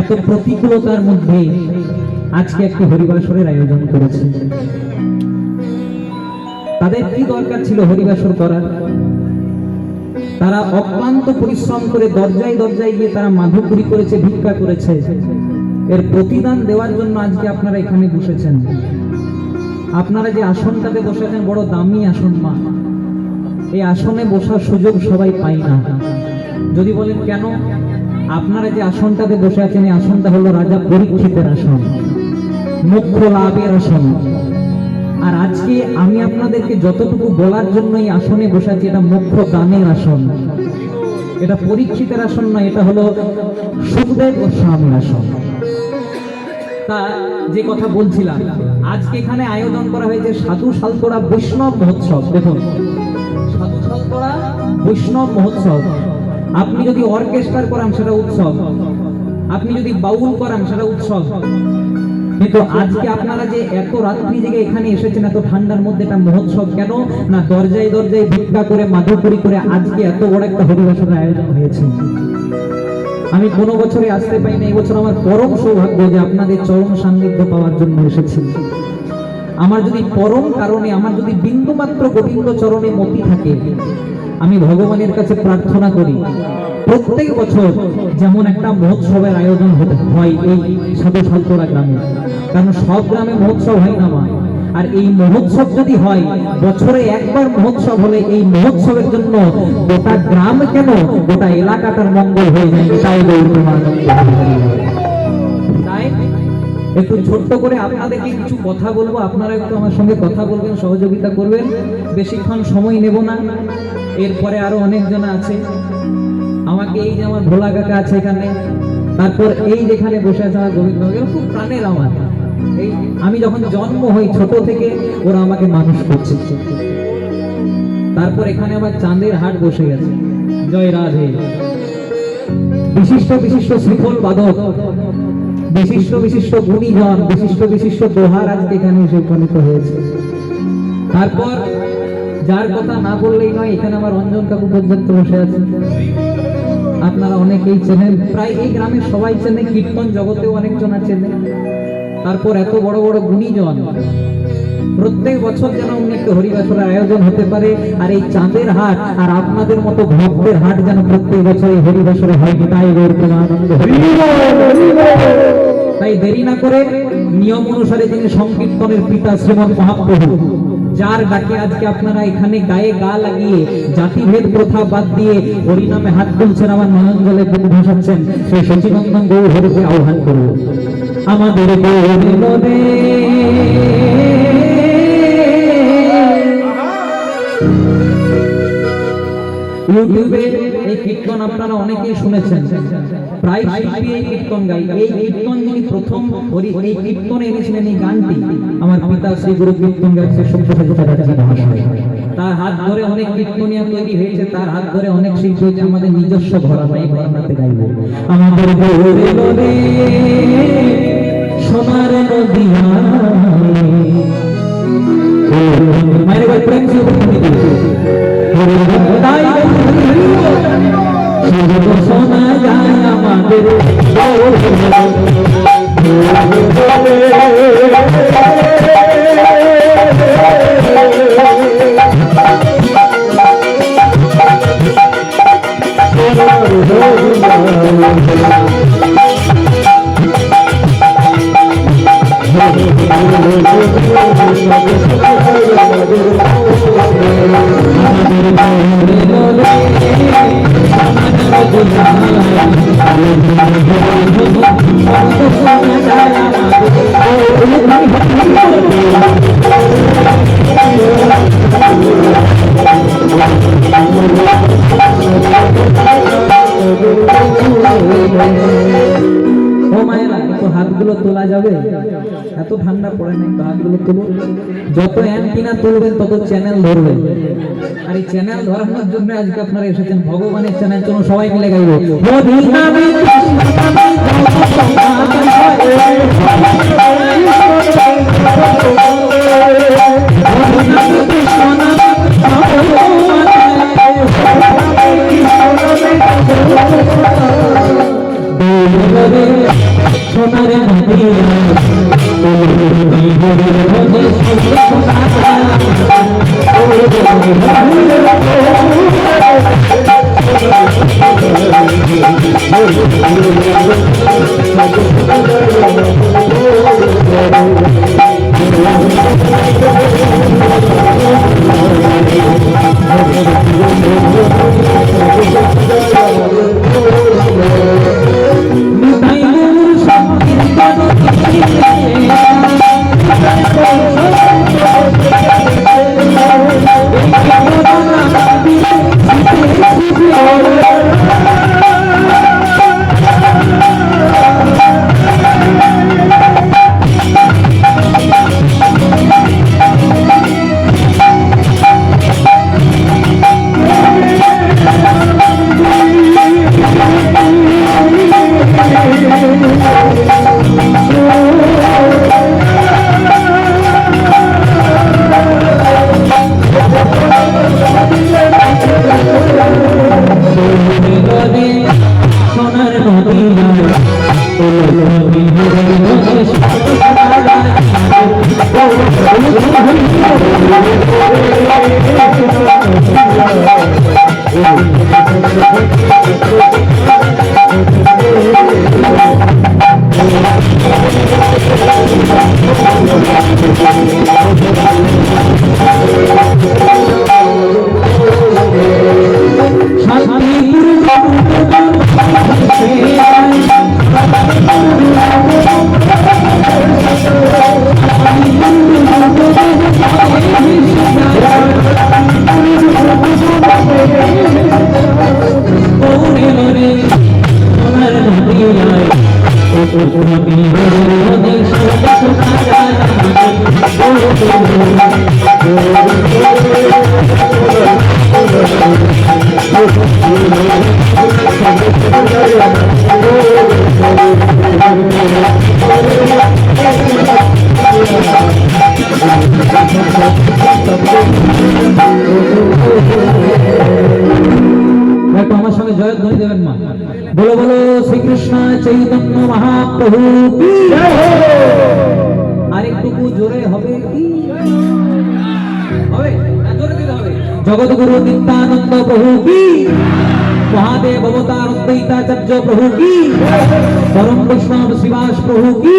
এত প্রতিকূলতার মধ্যে আজকে একটি হরিবাসরের আয়োজন করেছে। তাদের কি দরকার ছিল হরিবাসর করার? তারা অক্লান্ত পরিশ্রম করে দরজায় দরজায় গিয়ে তারা মাধুপুরি করেছে, ভিক্ষা করেছে। এর প্রতিদান দেওয়ার জন্য আজকে আপনারা এখানে বসেছেন। আপনারা যে আসনটাতে বসেছেন, বড় দামি আসন মা। এই আসনে বসার সুযোগ সবাই পায় না। যদি বলেন কেন? আপনারা যে আসনটাতে বসে আছেন, এই আসনটা হলো রাজা পরীক্ষিতের আসন, মুখ্য লাভের আসন। আর আজকে আমি আপনাদেরকে যতটুকু বলার জন্য এই আসনে বসে আছি, এটা মুখ্য দানের আসন। এটা পরীক্ষিতের আসন নয়, এটা হলো সুখদেব গোস্বামীর আসন। তা যে কথা বলছিলাম, আজকে এখানে আয়োজন করা হয়েছে সাধু সালতোড়া বৈষ্ণব মহোৎসব। দেখুন, সাধু সালতোড়া বৈষ্ণব মহোৎসব। আপনি যদি অর্কেস্ট্রার করান, সেটা উৎসব। আপনি যদি বাউল করান, সেটা উৎসব। কিন্তু আজকে আপনারা যে এত রাত্রি জেগে এখানে এসেছেন, এত ঠান্ডার মধ্যে একটা মহোৎসব কেন? না দরজায় দরজায় ভিক্ষা করে, মাধুপুরি করে আজকে এত বড় একটা হরিবাসনের আয়োজন হয়েছে। আমি কোনো বছরে আসতে পাই না এবছর আমার পরম সৌভাগ্য যে আপনাদের চরম সান্নিধ্য পাওয়ার জন্য এসেছি। আমার যদি পরম কারণে, আমার যদি বিন্দুমাত্র গোবিন্দ চরণে মতি থাকে আমি ভগবানের কাছে প্রার্থনা করি, প্রত্যেক বছর যেমন একটা মহোৎসবের আয়োজন হতে হয় এই সাধু সালতোড়া গ্রামে। কারণ সব গ্রামে মহোৎসব হয় না মা। আর এই মহোৎসব যদি হয়, বছরে একবার মহোৎসব হলে এই মহোৎসবের জন্য গোটা গ্রাম কেন, গোটা এলাকাটার মঙ্গল হয়ে যায়, এটাই তাই একটু ছোট্ট করে আপনাদেরকে কিছু কথা বলব। আপনারা একটু আমার সঙ্গে কথা বলবেন, সহযোগিতা করবেন। বেশিক্ষণ সময় নেব না। এরপরে আরও অনেকজন আছে। আমাকে এই যে আমার ভোলা কাকা আছে এখানে, তারপর এই যেখানে বসে আছে আমার গোবিন্দ খুব প্রাণের আমার। এই আমি যখন জন্ম হই ছোট থেকে, ওরা আমাকে মানুষ করছে। তারপর এখানে আমার চাঁদের হাট বসে গেছে। জয় রাধে। বিশিষ্ট বিশিষ্ট শ্রীফল বাদক। বিশিষ্ট বিশিষ্ট গুণীজন, বিশিষ্ট বিশিষ্ট দোহার আজকে এখানে এসে উপনীত হয়েছে। তারপর যার কথা না বললেই নয়, এখানে আমার অঞ্জন কাকু পর্যন্ত বসে আছে। আপনারা অনেকেই চেনেন, প্রায় এই গ্রামের সবাই চেনে, কীর্তন জগতেও অনেকজন আছেন। তারপর এত বড় বড় গুণীজন, প্রত্যেক বছর যেন উনি একটু হরিবাসরের আয়োজন হতে পারে, আর এই চাঁদের হাট আর আপনাদের মতো ভক্তের হাট যেন প্রত্যেক বছর এই হরিবাসরে হয় তাই গৌর তাই দেরি না করে নিয়ম অনুসারে যিনি সংকীর্তনের পিতা শ্রীমদ মহাপ্রভু, যার ডাকে আজকে আপনারা এখানে গায়ে গা লাগিয়ে, জাতিভেদ প্রথা বাদ দিয়ে হরিনামে হাত তুলছেন, আমার নয়নজলে বুক ভাসাচ্ছেন, সেই সচিনন্দন গৌর হরিকে আহ্বান করব আমাদের ইউটিউবে এই কীর্তন আপনারা অনেকেই শুনেছেন। প্রায় শিল্পী এই কীর্তন গাই এই কীর্তন যিনি প্রথম হরি, এই কীর্তনে এনেছিলেন এই গানটি, আমার পিতা শ্রী গুরু কীর্তন গায় শ্রী তার হাত ধরে অনেক কীর্তনিয়া তৈরি হয়েছে, তার হাত ধরে অনেক শিল্পী হয়েছে, আমাদের নিজস্ব ঘোড়া পাই ঘোড়াতে গাইব। আমাদের সোনার নদিয়া মায়ের প্রেম তাই শোনা যায় আমাদের ও এত ঠান্ডা পড়ে না একটু হাতগুলো তুলুন। যত অ্যান্টিনা তুলবেন, তত চ্যানেল ধরবেন। আর এই চ্যানেল ধরানোর জন্য আজকে আপনারা এসেছেন ভগবানের চ্যানেল জন্য সবাই মিলে গাইব। মোদি নামে কৃষ্ণ নামে একটু আমার সঙ্গে জয়ধ্বনি দেবেন মা। বলো বলো শ্রীকৃষ্ণ চৈতন্য মহাপ্রভু আরেকটুকু জোরে হবে কি? হবে? জগৎগুরু নিত্যানন্দ প্রভু কি? মহাদেব অবতার অদ্বৈতাচার্য প্রভু কি? পরম বৈষ্ণব শিবাস প্রভু কি?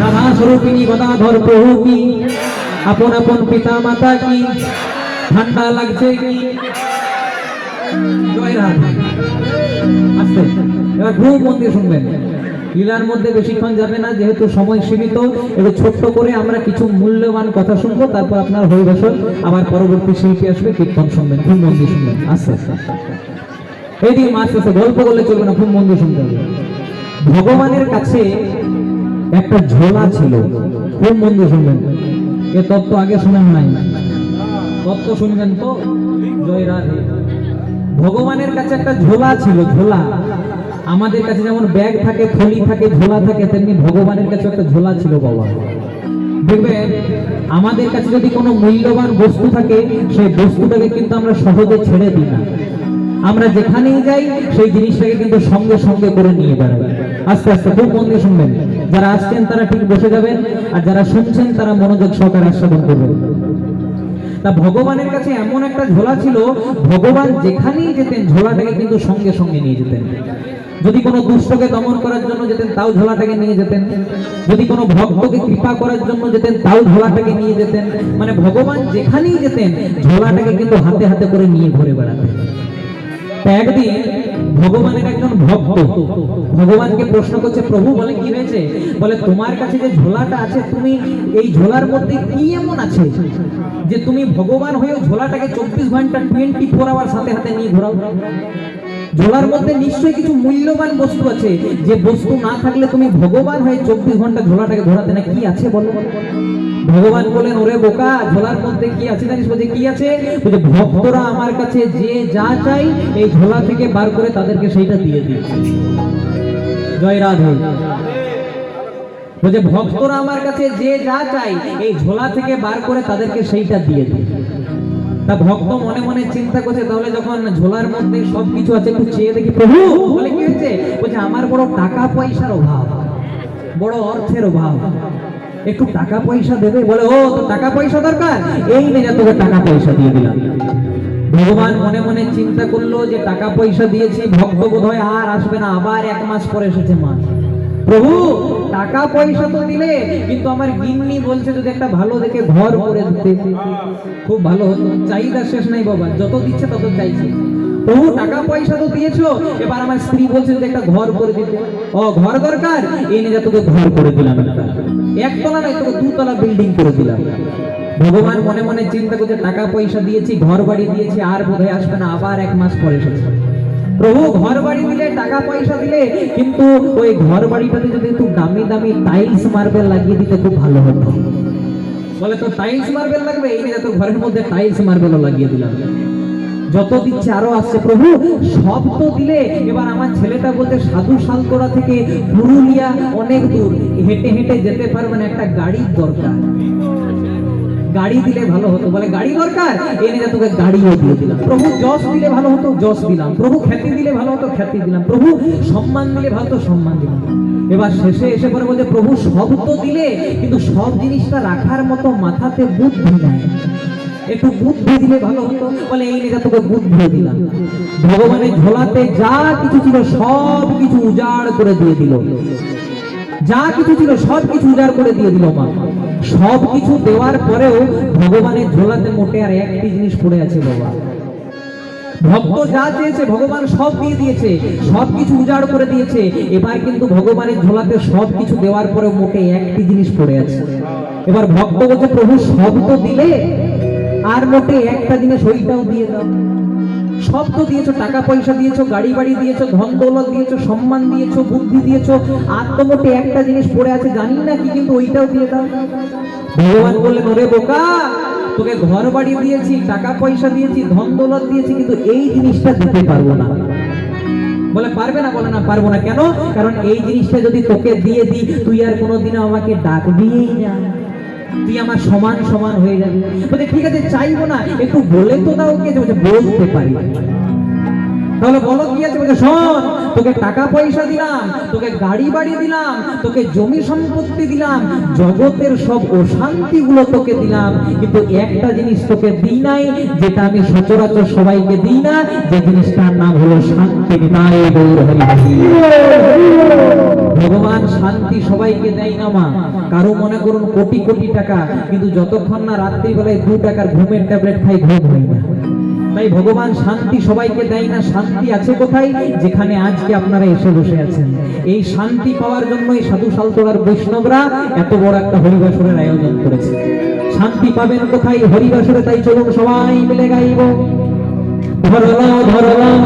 রাধা স্বরূপিনী গদাধর প্রভু কি? আপন আপন পিতা মাতা কি? ঠান্ডা লাগছে কি? আস্তে এবার খুব মন দিয়ে শুনবেন লীলার মধ্যে বেশিক্ষণ যাবে না, যেহেতু সময় সীমিত একটু ছোট্ট করে আমরা কিছু মূল্যবান কথা শুনব তারপর আপনার হরিবাসন আবার পরবর্তী শিল্পী আসবে কীর্তন শুনবেন খুব মন দিয়ে শুনবেন আস্তে আস্তে আস্তে। এইদিকে মাছ আছে গল্প করলে চলবে না খুব মন দিয়ে শুনতে হবে ভগবানের কাছে একটা ঝোলা ছিল খুব মন দিয়ে শুনবেন। এ তত্ত্ব আগে শুনেন নাই। তত্ত্ব শুনবেন তো? জয় রাধে ভগবানের কাছে একটা ঝোলা ছিল, ঝোলা। আমাদের কাছে যেমন ব্যাগ থাকে, থলি থাকে, ঝোলা থাকে, তেমনি ভগবানের কাছে একটা ঝোলা ছিল বাবা। দেখবেন আমাদের কাছে যদি কোনো মূল্যবান বস্তু থাকে, সেই বস্তুটাকে কিন্তু আমরা সহজে ছেড়ে দিই না। আমরা যেখানেই যাই, সেই জিনিসটাকে কিন্তু সঙ্গে সঙ্গে করে নিয়ে বেড়াই। আস্তে আস্তে, খুব মন দিয়ে শুনবেন। যারা আসছেন, তারা ঠিক বসে যাবেন, আর যারা শুনছেন, তারা মনোযোগ সহকারে আস্বাদন করবেন। তা ভগবানের কাছে এমন একটা ঝোলা ছিল, ভগবান যেখানেই যেতেন ঝোলাটাকে কিন্তু সঙ্গে সঙ্গে নিয়ে যেতেন। যদি কোনো দুষ্টকে দমন করার জন্য যেতেন, তাও ঝোলাটাকে নিয়ে যেতেন। যদি কোনো ভক্তকে কৃপা করার জন্য যেতেন, তাও ঝোলাটাকে নিয়ে যেতেন। মানে ভগবান যেখানেই যেতেন, ঝোলাটাকে কিন্তু হাতে হাতে করে নিয়ে ঘুরে বেড়াতেন। একদিন ভগবানের একজন ভক্ত। ভগবানকে প্রশ্ন করছে, প্রভু, বলে কি হয়েছে? বলে, তোমার কাছে যে ঝোলাটা আছে, তুমি এই ঝোলার মধ্যে কি এমন আছে যে তুমি ভগবান হয়েও ঝোলাটাকে চব্বিশ ঘণ্টা টোয়েন্টি ফোর আওয়ার সাথে হাতে নিয়ে ঘোরাও? ঝোলার মধ্যে নিশ্চয়ই কিছু মূল্যবান বস্তু আছে। যে বস্তু না থাকলে তুমি ভগবান হয়ে চব্বিশ ঘণ্টা ঝোলাটাকে ঘোরাতে না। কি আছে বলো? ভগবান বলেন, ওরে বোকা ঝোলার মধ্যে কি আছে জানিস বলছে, কি আছে? বলছে, ভক্তরা আমার কাছে যে যা চাই, এই ঝোলা থেকে বার করে তাদেরকে সেইটা দিয়ে দিই জয় রাধে। বলছে, ভক্তরা আমার কাছে যে যা চাই, এই ঝোলা থেকে বার করে তাদেরকে সেইটা দিয়ে দিই তা ভক্ত মনে মনে চিন্তা করছে, তাহলে যখন ঝোলার মধ্যে সবকিছু আছে, একটু চেয়ে দেখি, প্রভু, বলে কি হয়েছে? বলছে, আমার বড় টাকা পয়সার অভাব, বড় অর্থের অভাব। একটু টাকা পয়সা দেবে? বলে, ও, তো টাকা পয়সা দরকার? এই নিয়ে তোকে টাকা পয়সা দিয়ে দিলাম। ভগবান মনে মনে চিন্তা করল যে টাকা পয়সা দিয়েছি, ভক্ত বোধ হয় আর আসবে না, আবার এক মাস পরে এসেছে মা। প্রভু টাকা পয়সা তো দিলে, কিন্তু আমার গিন্নি বলছে যদি একটা ভালো দেখে ঘর করে দিতে। খুব ভালো হতো। চাহিদা শেষ নাই বাবা, যত দিচ্ছে তত চাইছে। প্রভু টাকা পয়সা তো দিয়েছ, এবার আমার স্ত্রী বলছে যদি একটা ঘর করে দিতে। ও, ঘর দরকার? এই নিয়ে তোকে ঘর করে দিলাম একতলা নয়, তোকে দুতলা বিল্ডিং করে দিলাম। ভগবান মনে মনে চিন্তা করছে টাকা পয়সা দিয়েছি ঘর বাড়ি দিয়েছি, আর বোধহয় আসবে না, আবার এক মাস পরে এসেছে। প্রভু ঘর বাড়ি দিলে টাকা পয়সা দিলে, কিন্তু ওই ঘর বাড়িটাতে যদি একটু দামি দামি টাইলস মার্বেল লাগিয়ে দিতে খুব ভালো হতো। বলে তো টাইলস মার্বেল লাগবে? এই নিয়ে তো ঘরের মধ্যে টাইলস মার্বেলও লাগিয়ে দিলাম যত দিচ্ছে আরও আসছে। প্রভু, সব তো দিলে। এবার আমার ছেলেটা বলতে সাধু সালতোড়া থেকে পুরুলিয়া অনেক দূর। হেঁটে হেঁটে যেতে পারবে না, একটা গাড়ির দরকার। গাড়ি দিলে ভালো হতো। বলে, গাড়ি দরকার? এনে যা তোকে গাড়িও দিয়ে দিলাম। প্রভু যশ দিলে ভালো হতো, যশ দিলাম। প্রভু খ্যাতি দিলে ভালো হতো, খ্যাতি দিলাম। প্রভু সম্মান দিলে ভালো হতো, সম্মান দিলাম। এবার শেষে এসে পরে বলছে, প্রভু সব তো দিলে, কিন্তু সব জিনিসটা রাখার মতো মাথাতে বুদ্ধি নাই। একটু বুদ্ধি দিলে ভালো হতো। বলে, এই নিয়ে তোকে বুদ্ধি দিলাম। ভগবানের ঝোলাতে যা কিছু ছিল, সব কিছু উজাড় করে দিয়ে দিল। যা কিছু ছিল, সব কিছু উজাড় করে দিয়ে দিল মা। সব কিছু দেওয়ার পরেও ভগবানের ঝোলাতে মোটে আর একটি জিনিস পড়ে আছে বাবা। ভক্ত যা চেয়েছে ভগবান সব দিয়ে দিয়েছে, সব কিছু উজাড় করে দিয়েছে। এবার কিন্তু ভগবানের ঝোলাতে সব কিছু দেওয়ার পরে মোটে একটি জিনিস পড়ে আছে। এবার ভক্ত বলছে, প্রভু সব তো দিলে আর মোটে একটা জিনিস ওইটাও দিয়ে দাও। সব তো দিয়েছ, টাকা পয়সা দিয়েছ, গাড়ি বাড়ি দিয়েছ, ধন দৌলত দিয়েছ, সম্মান দিয়েছ, বুদ্ধি দিয়েছ আর তো মোটে একটা জিনিস পড়ে আছে জানি না কি, কিন্তু ওইটাও দিয়ে দাও। ভগবান বললেন, ওরে বোকা, তোকে ঘর বাড়ি দিয়েছি, টাকা পয়সা দিয়েছি, ধন দৌলত দিয়েছি, কিন্তু এই জিনিসটা দিতে পারব না। বলে, পারবে না? বলে, না, পারব না। কেন? কারণ এই জিনিসটা যদি তোকে দিয়ে দিই, তুই আর কোনোদিনও আমাকে ডাকবিই না। তুই আমার সমান সমান হয়ে যাবে। বলছে ঠিক আছে, চাইব না। একটু বলে তো দাও কে বলছে বলতে পারি। তাহলে বলো কি আছে? বলছে শোন, তোকে টাকা পয়সা দিলাম, তোকে গাড়ি বাড়ি দিলাম, তোকে জমি সম্পত্তি দিলাম, জগতের সব অশান্তি গুলো তোকে দিলাম, কিন্তু একটা জিনিস তোকে দিই নাই, যেটা আমি সচরাচর সবাইকে দিই না, যে জিনিসটার নাম হলো শান্তি। ভগবান শান্তি সবাইকে দেয় না মা। কারও মনে করুন কোটি কোটি টাকা, কিন্তু যতক্ষণ না রাত্রিবেলায় দু টাকার ঘুমের ট্যাবলেট খাই, ঘুম হয় না। তাই ভগবান শান্তি সবাইকে দেয় না, শান্তি আছে কোথায়? যেখানে আজকে আপনারা এসে বসে আছেন। এই শান্তি পাওয়ার জন্য এই সাধু সালতোড়ার বৈষ্ণবরা এত বড় একটা হরিবাসরের আয়োজন করেছে। শান্তি পাবেন কোথায়? হরিবাসরে, তাই চলুন সবাই মিলে গাইব। ধরলাম ধরলাম।